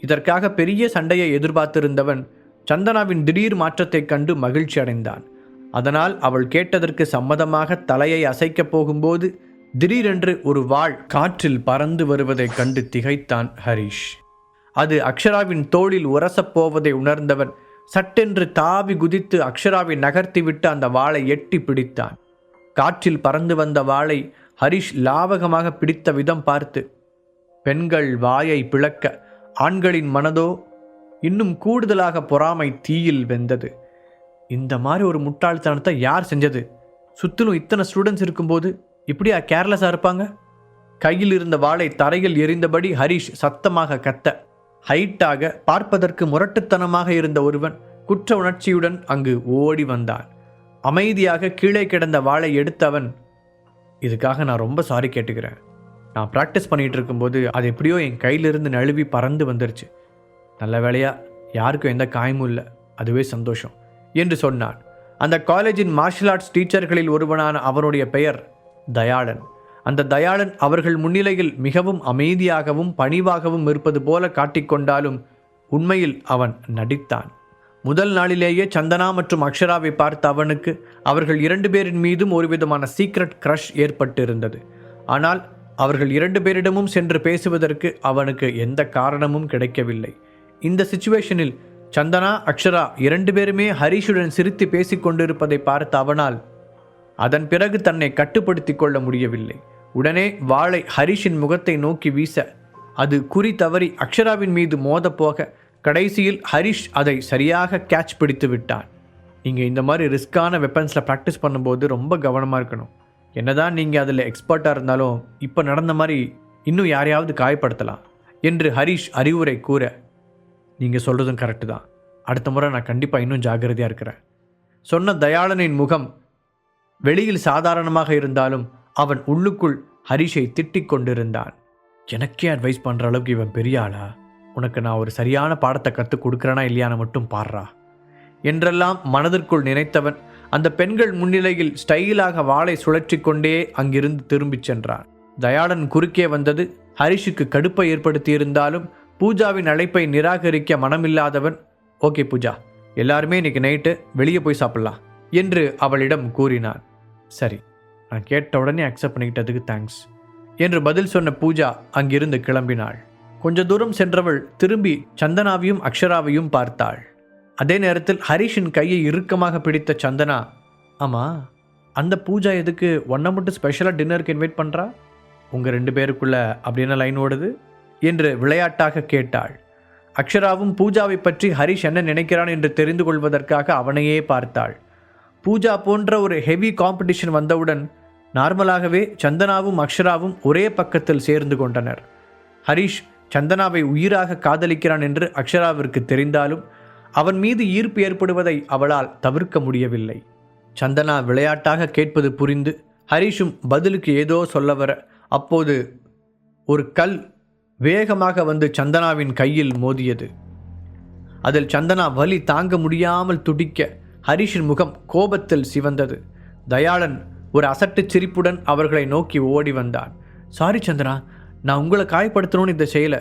இதற்காக பெரிய சண்டையை எதிர்பார்த்திருந்தவன் சந்தனாவின் திடீர் மாற்றத்தைக் கண்டு மகிழ்ச்சி அடைந்தான். அதனால் அவள் கேட்டதற்கு சம்மதமாக தலையை அசைக்கப் போகும்போது திடீரென்று ஒரு வாள் காற்றில் பறந்து வருவதைக் கண்டு திகைத்தான் ஹரிஷ். அது அக்ஷராவின் தோளில் உரசப் போவதை உணர்ந்தவன் சட்டென்று தாவி குதித்து அக்ஷராவை நகர்த்திவிட்டு அந்த வாளை எட்டி பிடித்தான். காற்றில் பறந்து வந்த வாளை ஹரிஷ் லாவகமாக பிடித்த விதம் பார்த்து பெண்கள் வாயை பிளக்க ஆண்களின் மனதோ இன்னும் கூடுதலாக பொறாமை தீயில் வெந்தது இந்த மாதிரி ஒரு முட்டாள்தனத்தை யார் செஞ்சது? சுற்றிலும் இத்தனை ஸ்டூடெண்ட்ஸ் இருக்கும்போது இப்படியா கேர்லெஸ்ஸாக இருப்பாங்க? கையில் இருந்த வாளை தரையில் எறிந்தபடி ஹரிஷ் சத்தமாக கத்த ஹைட்டாக பார்ப்பதற்கு முரட்டுத்தனமாக இருந்த ஒருவன் குற்ற உணர்ச்சியுடன் அங்கு ஓடி வந்தான். அமைதியாக கீழே கிடந்த வாளை எடுத்தவன் இதுக்காக நான் ரொம்ப சாரி கேட்டுக்கிறேன். நான் ப்ராக்டிஸ் பண்ணிகிட்டு இருக்கும்போது அது எப்படியோ என் கையிலிருந்து நழுவி பறந்து வந்துருச்சு. நல்ல வேலையாக யாருக்கும் எந்த காயமும் இல்லை. அதுவே சந்தோஷம் என்று சொன்னான். அந்த காலேஜின் மார்ஷல் ஆர்ட்ஸ் டீச்சர்களில் ஒருவனான அவனுடைய பெயர் தயாளன். அந்த தயாளன் அவர்கள் முன்னிலையில் மிகவும் அமைதியாகவும் பணிவாகவும் இருப்பது போல காட்டிக்கொண்டாலும் உண்மையில் அவன் நடித்தான். முதல் நாளிலேயே சந்தனா மற்றும் அக்ஷராவை பார்த்த அவனுக்கு அவர்கள் இரண்டு பேரின் மீதும் ஒரு விதமான சீக்ரெட் க்ரஷ் ஏற்பட்டிருந்தது. ஆனால் அவர்கள் இரண்டு பேரிடமும் சென்று பேசுவதற்கு அவனுக்கு எந்த காரணமும் கிடைக்கவில்லை. இந்த சுச்சுவேஷனில் சந்தனா அக்ஷரா இரண்டு பேருமே ஹரிஷுடன் சிரித்து பேசிக்கொண்டிருப்பதை பார்த்த அவனால் அதன் பிறகு தன்னை கட்டுப்படுத்தி கொள்ள முடியவில்லை. உடனே வாளை ஹரிஷின் முகத்தை நோக்கி வீச அது குறி தவறி அக்ஷராவின் மீது மோதப்போக கடைசியில் ஹரிஷ் அதை சரியாக கேட்ச் பிடித்து விட்டான். நீங்கள் இந்த மாதிரி ரிஸ்க்கான வெப்பன்ஸில் ப்ராக்டிஸ் பண்ணும்போது ரொம்ப கவனமாக இருக்கணும். என்னதான் நீங்கள் அதில் எக்ஸ்பர்ட்டாக இருந்தாலும் இப்போ நடந்த மாதிரி இன்னும் யாரையாவது காயப்படுத்தலாம் என்று ஹரிஷ் அறிவுரை கூற நீங்கள் சொல்கிறதும் கரெக்டு தான். அடுத்த முறை நான் கண்டிப்பாக இன்னும் ஜாக்கிரதையாக இருக்கிறேன். சொன்ன தயாளனின் முகம் வெளியில் சாதாரணமாக இருந்தாலும் அவன் உள்ளுக்குள் ஹரிஷை திட்டிக் கொண்டிருந்தான். எனக்கே அட்வைஸ் பண்ணுற அளவுக்கு இவன் பெரிய ஆளா? உனக்கு நான் ஒரு சரியான பாடத்தை கற்றுக் கொடுக்குறேனா இல்லையான்னு மட்டும் பாடுறா? என்றெல்லாம் மனதிற்குள் நினைத்தவன் அந்த பெண்கள் முன்னிலையில் ஸ்டைலாக வாளை சுழற்றி கொண்டே அங்கிருந்து திரும்பிச் சென்றான். தயாளன் குறுக்கே வந்தது. ஹரிஷுக்கு கடுப்பை ஏற்படுத்தியிருந்தாலும் பூஜாவின் அழைப்பை நிராகரிக்க மனமில்லாதவன் ஓகே பூஜா எல்லாருமே இன்னைக்கு நைட்டு வெளியே போய் சாப்பிடலாம் என்று அவளிடம் கூறினான். சரி நான் கேட்ட உடனே அக்செப்ட் பண்ணிக்கிட்டதுக்கு தேங்க்ஸ் என்று பதில் சொன்ன பூஜா அங்கிருந்து கிளம்பினாள். கொஞ்ச தூரம் சென்றவள் திரும்பி சந்தனாவையும் அக்ஷராவையும் பார்த்தாள். அதே நேரத்தில் ஹரிஷின் கையை இறுக்கமாக பிடித்த சந்தனா ஆமாம் அந்த பூஜா எதுக்கு ஒன்றை மட்டும் ஸ்பெஷலாக டின்னருக்கு இன்வைட் பண்ணுறா உங்கள் ரெண்டு பேருக்குள்ள அப்படின்னு லைன் ஓடுது? என்று விளையாட்டாக கேட்டாள். அக்ஷராவும் பூஜாவை பற்றி ஹரிஷ் என்ன நினைக்கிறான் என்று தெரிந்து கொள்வதற்காக அவனையே பார்த்தாள். பூஜா போன்ற ஒரு ஹெவி காம்படிஷன் வந்தவுடன் நார்மலாகவே சந்தனாவும் அக்ஷராவும் ஒரே பக்கத்தில் சேர்ந்து கொண்டனர். ஹரிஷ் சந்தனாவை உயிராக காதலிக்கிறான் என்று அக்ஷராவிற்கு தெரிந்தாலும் அவன் மீது ஈர்ப்பு ஏற்படுவதை அவளால் தவிர்க்க முடியவில்லை. சந்தனா விளையாட்டாக கேட்பது புரிந்து ஹரிஷும் பதிலுக்கு ஏதோ சொல்ல வர அப்போது ஒரு கல் வேகமாக வந்து சந்தனாவின் கையில் மோதியது. அதில் சந்தனா வலி தாங்க முடியாமல் துடிக்க ஹரிஷின் முகம் கோபத்தில் சிவந்தது. தயாளன் ஒரு அசட்டு சிரிப்புடன் அவர்களை நோக்கி ஓடி வந்தான். சாரி சந்தனா. நான் உங்களை காயப்படுத்தணும்னு இதை செய்யலை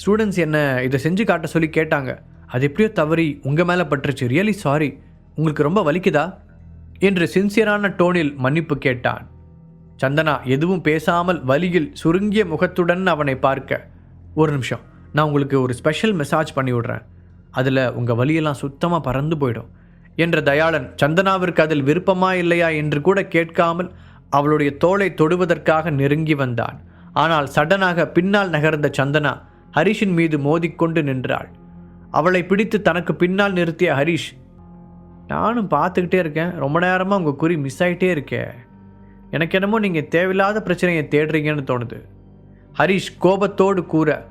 ஸ்டூடெண்ட்ஸ் என்ன இதை செஞ்சு காட்ட சொல்லி கேட்டாங்க. அது எப்படியோ தவறி உங்கள் மேலே பட்டுருச்சு. ரியலி சாரி உங்களுக்கு ரொம்ப வலிக்குதா? என்று சின்சியரான டோனில் மன்னிப்பு கேட்டான். சந்தனா எதுவும் பேசாமல் வலியில் சுருங்கிய முகத்துடன் அவனை பார்க்க. ஒரு நிமிஷம். நான் உங்களுக்கு ஒரு ஸ்பெஷல் மெசாஜ் பண்ணி விடுறேன். அதில் உங்கள் வலியெல்லாம் சுத்தமாக பறந்து போயிடும் என்ற தயாளன் சந்தனாவிற்கு அதில் விருப்பமா இல்லையா என்று கூட கேட்காமல் அவளுடைய தோளை தொடுவதற்காக நெருங்கி வந்தான். ஆனால் சடனாக பின்னால் நகர்ந்த சந்தனா ஹரிஷின் மீது மோதிக்கொண்டு நின்றாள். அவளை பிடித்து தனக்கு பின்னால் நிறுத்திய ஹரிஷ் நானும் பார்த்துக்கிட்டே இருக்கேன். ரொம்ப நேரமாக உங்கள் குறி மிஸ் ஆகிட்டே இருக்கே. எனக்கு என்னமோ நீங்கள் தேவையில்லாத பிரச்சனையை தேடுறீங்கன்னு தோணுது. ஹரிஷ் கோபத்தோடு கூற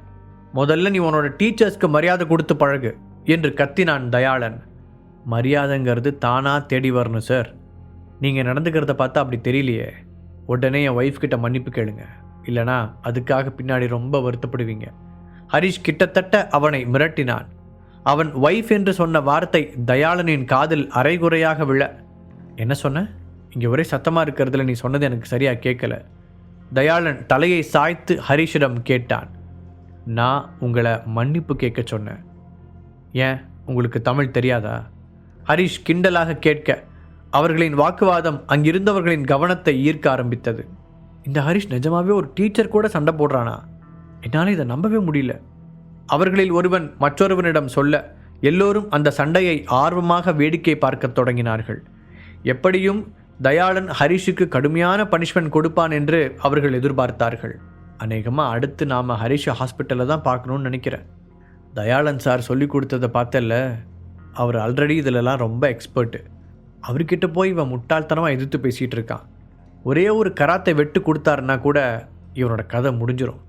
முதல்ல நீ உன்னோட டீச்சர்ஸ்க்கு மரியாதை கொடுத்து பழகு என்று கத்தினான் தயாளன். மரியாதைங்கிறது தானாக தேடி வரணும் சார். நீங்கள் நடந்துக்கிறத பார்த்தா அப்படி தெரியலையே. உடனே என் ஒய்ஃப் கிட்ட மன்னிப்பு கேளுங்க. இல்லைனா அதுக்காக பின்னாடி ரொம்ப வருத்தப்படுவீங்க. ஹரிஷ் கிட்டத்தட்ட அவனை மிரட்டினான். அவன் ஒய்ஃப் என்று சொன்ன வார்த்தை தயாளனின் காதில் அரைகுறையாக விழ. என்ன சொன்ன? இங்கே ஒரே சத்தமாக இருக்கிறதுல நீ சொன்னது எனக்கு சரியாக கேட்கல. தயாளன் தலையை சாய்த்து ஹரிஷிடம் கேட்டான். நான் உங்களை மன்னிப்பு கேட்க சொன்னேன். ஏன்? உங்களுக்கு தமிழ் தெரியாதா? ஹரிஷ் கிண்டலாக கேட்க அவர்களின் வாக்குவாதம் அங்கிருந்தவர்களின் கவனத்தை ஈர்க்க ஆரம்பித்தது. இந்த ஹரிஷ் நிஜமாவே ஒரு டீச்சர் கூட சண்டை போடுறானா? என்னால் இதை நம்பவே முடியல. அவர்களில் ஒருவன் மற்றொருவனிடம் சொல்ல எல்லோரும் அந்த சண்டையை ஆர்வமாக வேடிக்கை பார்க்கத் தொடங்கினார்கள். எப்படியும் தயாளன் ஹரிஷுக்கு கடுமையான பனிஷ்மெண்ட் கொடுப்பான் என்று அவர்கள் எதிர்பார்த்தார்கள். அநேகமாக அடுத்து நாம் ஹரிஷ் ஹாஸ்பிட்டலில் தான் பார்க்கணும்னு நினைக்கிறேன். தயாளன் சார் சொல்லி கொடுத்ததை பார்த்தல அவர் ஆல்ரெடி இதிலெல்லாம் ரொம்ப எக்ஸ்பர்ட்டு அவர்கிட்ட போய் இவன் முட்டாள்தனமாக எதிர்த்து பேசிகிட்டு இருக்கான். ஒரே ஒரு கராத்தை வெட்டு கொடுத்தாருன்னா கூட இவனோட கதை முடிஞ்சிடும்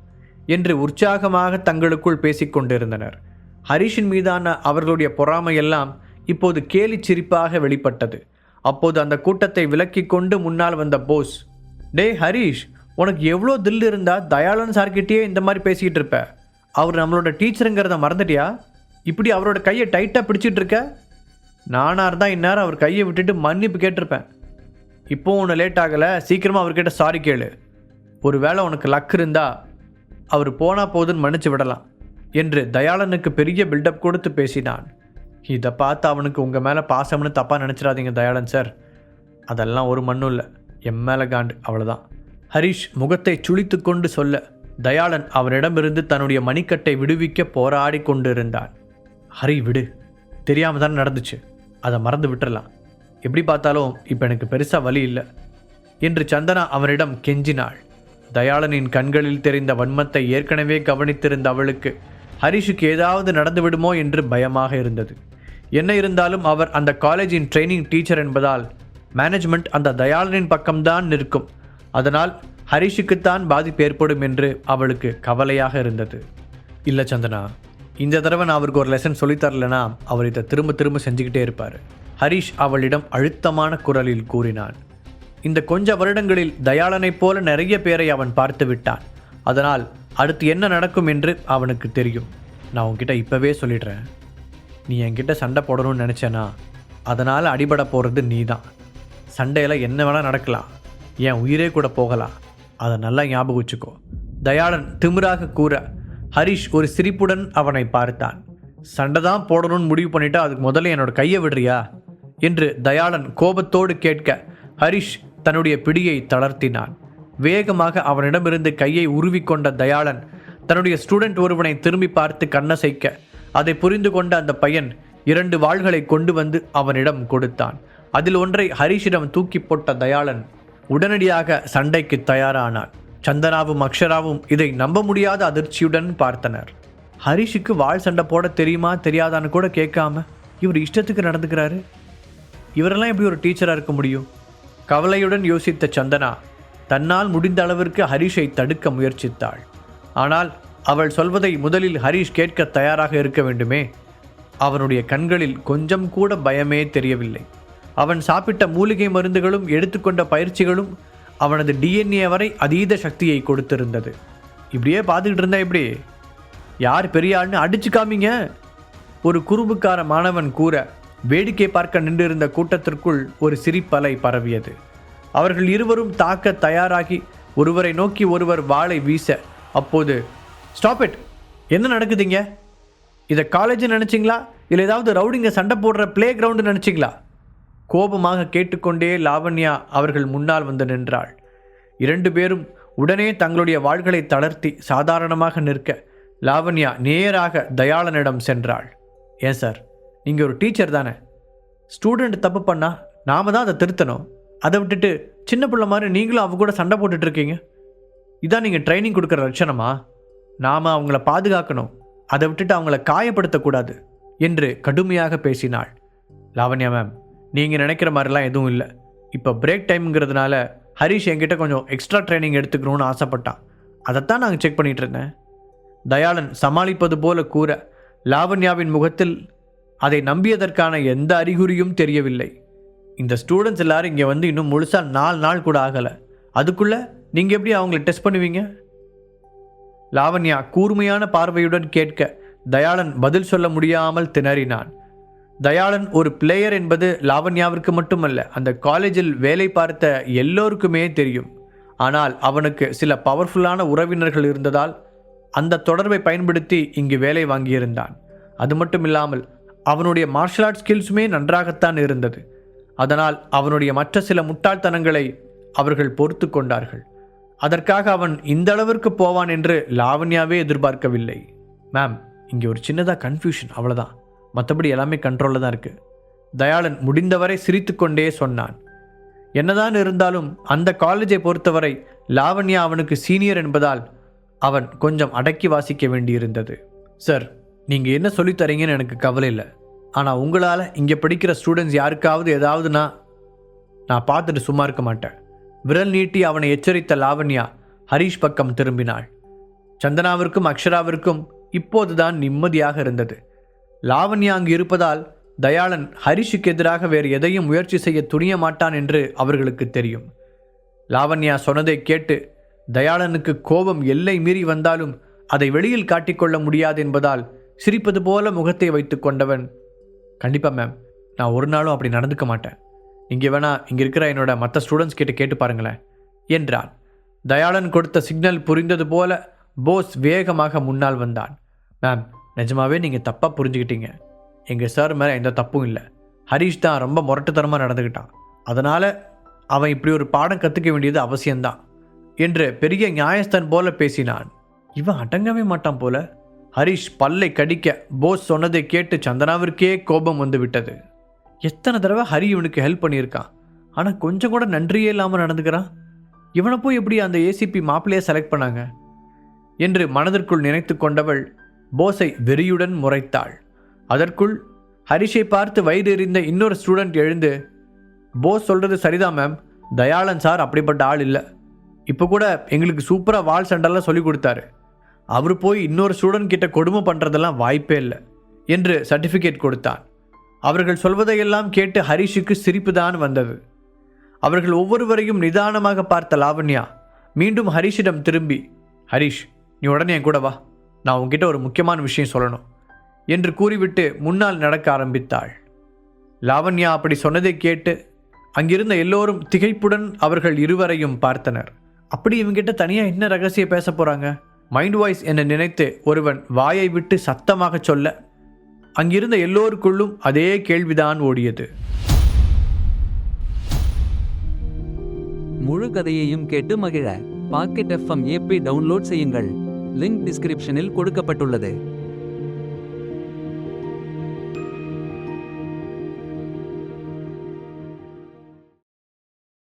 என்று உற்சாகமாக தங்களுக்குள் பேசிக்கொண்டிருந்தனர் ஹரிஷின் மீதான அவர்களுடைய பொறாமையெல்லாம் இப்போது கேலி சிரிப்பாக வெளிப்பட்டது. அப்போது அந்த கூட்டத்தை விலக்கிக் கொண்டு முன்னால் வந்த போஸ் டேய் ஹரிஷ் உனக்கு எவ்வளோ தில் இருந்தால் தயாளன் சார்கிட்டயே இந்த மாதிரி பேசிக்கிட்டு இருப்ப. அவர் நம்மளோட டீச்சருங்கிறத மறந்துட்டியா? இப்படி அவரோட கையை டைட்டாக பிடிச்சிட்டு இருக்க? நானாக இருந்தால் இந்நேரம் அவர் கையை விட்டுட்டு மன்னிப்பு கேட்டிருப்பேன். இப்போ ஒன்று லேட் ஆகலை சீக்கிரமாக அவர்கிட்ட சாரி கேளு. ஒரு வேளை உனக்கு லக் இருந்தால் அவர் போனா போதுன்னு மன்னிச்சு விடலாம் என்று தயாளனுக்கு பெரிய பில்டப் கொடுத்து பேசினான். இதை பார்த்து அவனுக்கு உங்கள் மேலே பாசம்னு தப்பாக நினச்சிடாதீங்க தயாளன் சார் அதெல்லாம் ஒரு மண்ணும் இல்லை. என் மேலே காண்டு. அவ்வளோதான் ஹரிஷ் முகத்தை சுழித்து கொண்டு சொல்ல தயாளன் அவரிடமிருந்து தன்னுடைய மணிக்கட்டை விடுவிக்க போராடி கொண்டிருந்தான். ஹரி விடு. தெரியாமல் தானே நடந்துச்சு. அதை மறந்து விட்டுறலாம். எப்படி பார்த்தாலும் இப்போ எனக்கு பெருசாக வழி இல்லை. என்று சந்தனா அவனிடம் கெஞ்சினாள். தயாளனின் கண்களில் தெரிந்த வன்மத்தை ஏற்கனவே கவனித்திருந்த அவளுக்கு ஹரிஷுக்கு ஏதாவது நடந்து விடுமோ என்று பயமாக இருந்தது. என்ன இருந்தாலும் அவர் அந்த காலேஜின் ட்ரைனிங் டீச்சர் என்பதால் மேனேஜ்மெண்ட் அந்த தயாளனின் பக்கம்தான் நிற்கும். அதனால் ஹரிஷுக்குத்தான் பாதிப்பு ஏற்படும் என்று அவளுக்கு கவலையாக இருந்தது. இல்லை சந்தனா இந்த தடவை நான் அவருக்கு ஒரு லெசன் சொல்லித்தரலனா அவர் இதை திரும்ப திரும்ப செஞ்சுக்கிட்டே இருப்பார் ஹரிஷ் அவளிடம் அழுத்தமான குரலில் கூறினான். இந்த கொஞ்ச வருடங்களில் தயாளனைப் போல நிறைய பேரை அவன் பார்த்து விட்டான். அதனால் அடுத்து என்ன நடக்கும் என்று அவனுக்கு தெரியும். நான் உன்கிட்ட இப்போவே சொல்லிடுறேன். நீ என்கிட்ட சண்டை போடணும்னு நினச்சேனா? அதனால் அடிபட போகிறது நீ தான் சண்டையில் என்ன வேணால் நடக்கலாம். என் உயிரே கூட போகலாம். அதை நல்லா ஞாபகம் வச்சுக்கோ. தயாளன் திமிராக கூற ஹரிஷ் ஒரு சிரிப்புடன் அவனை பார்த்தான். சண்டை தான் போடணும்னு முடிவு பண்ணிட்டா அதுக்கு முதல்ல என்னோட கையை விடுறியா? என்று தயாளன் கோபத்தோடு கேட்க ஹரிஷ் தன்னுடைய பிடியை தளர்த்தினான். வேகமாக அவனிடமிருந்து கையை உருவிக்கொண்ட தயாளன் தன்னுடைய ஸ்டூடெண்ட் ஒருவனை திரும்பி பார்த்து கண்ணசைக்க அதை புரிந்து கொண்ட அந்த பையன் இரண்டு வாள்களை கொண்டு வந்து அவனிடம் கொடுத்தான். அதில் ஒன்றை ஹரிஷிடம் தூக்கி போட்ட தயாளன் உடனடியாக சண்டைக்கு தயாரானான். சந்தனாவும் அக்ஷராவும் இதை நம்ப முடியாத அதிர்ச்சியுடன் பார்த்தனர். ஹரிஷுக்கு வாழ் சண்டை போட தெரியுமா தெரியாதான்னு கூட கேட்காம இவர் இஷ்டத்துக்கு நடந்துக்கிறாரு? இவரெல்லாம் எப்படி ஒரு டீச்சராக இருக்க முடியும்? கவலையுடன் யோசித்த சந்தனா தன்னால் முடிந்த அளவிற்கு ஹரிஷை தடுக்க முயற்சித்தாள். ஆனால் அவள் சொல்வதை முதலில் ஹரிஷ் கேட்க தயாராக இருக்க வேண்டுமே? அவனுடைய கண்களில் கொஞ்சம் கூட பயமே தெரியவில்லை. அவன் சாப்பிட்ட மூலிகை மருந்துகளும் எடுத்துக்கொண்ட பயிற்சிகளும் அவனது டிஎன்ஏ வரை அதீத சக்தியை கொடுத்திருந்தது. இப்படியே பார்த்துக்கிட்டு இருந்தா எப்படி? யார் பெரிய ஆள்னு அடிச்சு காமிங்க. ஒரு குறும்புக்கார மாணவன் கூற வேடிக்கை பார்க்க நின்றிருந்த கூட்டத்திற்குள் ஒரு சிரிப்பலை பரவியது. அவர்கள் இருவரும் தாக்க தயாராகி ஒருவரை நோக்கி ஒருவர் வாளை வீச. அப்போது ஸ்டாப் இட் என்ன நடக்குதுங்க? இதை காலேஜ் நினச்சிங்களா? இல்லை ஏதாவது ரவுடிங்க சண்டை போடுற பிளே கிரவுண்டு நினச்சிங்களா? கோபமாக கேட்டுக்கொண்டே லாவண்யா அவர்கள் முன்னால் வந்து நின்றாள். இரண்டு பேரும் உடனே தங்களுடைய வாள்களை தளர்த்தி சாதாரணமாக நிற்க லாவண்யா நேராக தயாளனிடம் சென்றாள். ஏன் சார்? நீங்கள் ஒரு டீச்சர் தானே? ஸ்டூடெண்ட் தப்பு பண்ணால் நாம தான் அதை திருத்தணும். அதை விட்டுட்டு சின்ன பிள்ளை மாதிரி நீங்களும் அவ கூட சண்டை போட்டுட்டு இருக்கீங்க இதான் நீங்கள் ட்ரைனிங் கொடுக்குற லட்சணமா? நாம் அவங்கள பாதுகாக்கணும். அதை விட்டுட்டு அவங்கள காயப்படுத்தக்கூடாது என்று கடுமையாக பேசினாள் லாவண்யா மேம் நீங்கள் நினைக்கிற மாதிரிலாம் எதுவும் இல்லை. இப்போ பிரேக் டைம்ங்கிறதுனால ஹரிஷ் என்கிட்ட கொஞ்சம் எக்ஸ்ட்ரா ட்ரைனிங் எடுத்துக்கணும்னு ஆசைப்பட்டான். அதைத்தான் நாங்கள் செக் பண்ணிகிட்டு இருந்தேன். தயாளன் சமாளிப்பது போல கூற லாவண்யாவின் முகத்தில் அதை நம்பியதற்கான எந்த அறிகுறியும் தெரியவில்லை. இந்த ஸ்டூடெண்ட்ஸ் எல்லாரும் இங்கே வந்து இன்னும் முழுசாக நாலு நாள் கூட ஆகலை. அதுக்குள்ளே நீங்கள் எப்படி அவங்கள டெஸ்ட் பண்ணுவீங்க? லாவண்யா கூர்மையான பார்வையுடன் கேட்க தயாளன் பதில் சொல்ல முடியாமல் திணறினான். தயாளன் ஒரு பிளேயர் என்பது லாவண்யாவிற்கு மட்டுமல்ல அந்த காலேஜில் வேலை பார்த்த எல்லோருக்குமே தெரியும். ஆனால் அவனுக்கு சில பவர்ஃபுல்லான உறவினர்கள் இருந்ததால் அந்த தொடர்பை பயன்படுத்தி இங்கு வேலை வாங்கியிருந்தான். அது மட்டும் இல்லாமல் அவனுடைய மார்ஷல் ஆர்ட் ஸ்கில்ஸுமே நன்றாகத்தான் இருந்தது. அதனால் அவனுடைய மற்ற சில முட்டாள்தனங்களை அவர்கள் பொறுத்து கொண்டார்கள். அதற்காக அவன் இந்த அளவிற்கு போவான் என்று லாவண்யாவே எதிர்பார்க்கவில்லை. மேம் இங்கே ஒரு சின்னதாக கன்ஃபியூஷன் அவ்வளோதான் மற்றபடி எல்லாமே கண்ட்ரோலில் தான் இருக்குது தயாளன் முடிந்தவரை சிரித்துக்கொண்டே சொன்னான். என்னதான் இருந்தாலும் அந்த காலேஜை பொறுத்தவரை லாவண்யா அவனுக்கு சீனியர் என்பதால் அவன் கொஞ்சம் அடக்கி வாசிக்க வேண்டியிருந்தது. சார் நீங்கள் என்ன சொல்லித்தரீங்கன்னு எனக்கு கவலை இல்லை. ஆனால் உங்களால் இங்கே படிக்கிற ஸ்டூடெண்ட்ஸ் யாருக்காவது ஏதாவதுனா நான் பார்த்துட்டு சும்மா இருக்க மாட்டேன். விரல் நீட்டி அவனை எச்சரித்த லாவண்யா ஹரீஷ் பக்கம் திரும்பினாள். சந்தனாவிற்கும் அக்ஷராவிற்கும் இப்போதுதான் நிம்மதியாக இருந்தது. லாவண்யா அங்கு இருப்பதால் தயாளன் ஹரிஷுக்கு எதிராக வேறு எதையும் முயற்சி செய்ய துணிய மாட்டான் என்று அவர்களுக்கு தெரியும். லாவண்யா சொன்னதை கேட்டு தயாளனுக்கு கோபம் எல்லை மீறி வந்தாலும் அதை வெளியில் காட்டிக்கொள்ள முடியாது என்பதால் சிரிப்பது போல முகத்தை வைத்துக் கொண்டவன் கண்டிப்பாக மேம் நான் ஒரு நாளும் அப்படி நடந்துக்க மாட்டேன். இங்கே வேணா இங்கே இருக்கிற என்னோட மற்ற ஸ்டூடெண்ட்ஸ் கிட்ட கேட்டு பாருங்களேன். என்றான். தயாளன் கொடுத்த சிக்னல் புரிந்தது போல போஸ் வேகமாக முன்னால் வந்தான். மேம் நிஜமாவே நீங்கள் தப்பாக புரிஞ்சுக்கிட்டீங்க. எங்கள் சார் மேலே எந்த தப்பும் இல்லை. ஹரீஷ் தான் ரொம்ப முரட்டுத்தனமாக நடந்துக்கிட்டான். அதனால் அவன் இப்படி ஒரு பாடம் கற்றுக்க வேண்டியது அவசியம்தான். என்று பெரிய நியாயஸ்தன் போல பேசினான். இவன் அடங்கவே மாட்டான் போல. ஹரிஷ் பல்லை கடிக்க போஸ் சொன்னதை கேட்டு சந்தனாவிற்கே கோபம் வந்து விட்டது எத்தனை தடவை ஹரி இவனுக்கு ஹெல்ப் பண்ணியிருக்கான் ஆனால் கொஞ்சம் கூட நன்றியே இல்லாமல் நடந்துக்கிறான். இவனை போய் எப்படி அந்த ஏசிபி மாப்பிள்ளையை செலக்ட் பண்ணாங்க? என்று மனதிற்குள் நினைத்து கொண்டவள் போஸை வெறியுடன் முறைத்தாள். அதற்குள் ஹரிஷை பார்த்து வயிறு எறிந்த இன்னொரு ஸ்டூடெண்ட் எழுந்து போஸ் சொல்கிறது சரிதான் மேம் தயாளன் சார் அப்படிப்பட்ட ஆள் இல்லை. இப்போ கூட எங்களுக்கு சூப்பராக வால் சண்டெல்லாம் சொல்லி கொடுத்தாரு. அவர் போய் இன்னொரு ஸ்டூடெண்ட் கிட்ட கொடுமை பண்ணுறதெல்லாம் வாய்ப்பே இல்லை என்று சர்டிஃபிகேட் கொடுத்தான். அவர்கள் சொல்வதையெல்லாம் கேட்டு ஹரிஷுக்கு சிரிப்பு தான் வந்தது. அவர்கள் ஒவ்வொருவரையும் நிதானமாக பார்த்த லாவண்யா மீண்டும் ஹரிஷிடம் திரும்பி ஹரிஷ் நீ உடனே என் கூட வா. நான் உங்ககிட்ட ஒரு முக்கியமான விஷயம் சொல்லணும் என்று கூறிவிட்டு முன்னால் நடக்க ஆரம்பித்தாள். லாவண்யா அப்படி சொன்னதை கேட்டு அங்கிருந்த எல்லோரும் திகைப்புடன் அவர்கள் இருவரையும் பார்த்தனர். அப்படி இவங்கிட்ட தனியாக என்ன ரகசியம் பேச போகிறாங்க மைண்ட் வாய்ஸ் என நினைத்து ஒருவன் வாயை விட்டு சத்தமாக சொல்ல அங்கிருந்த எல்லோருக்குள்ளும் அதே கேள்விதான் ஓடியது. முழு கதையையும் கேட்டு மகிழ பாக்கெட் எஃப்எம் ஏபி டவுன்லோட் செய்யுங்கள். லிங்க் டிஸ்கிரிப்ஷனில் கொடுக்கப்பட்டுள்ளது.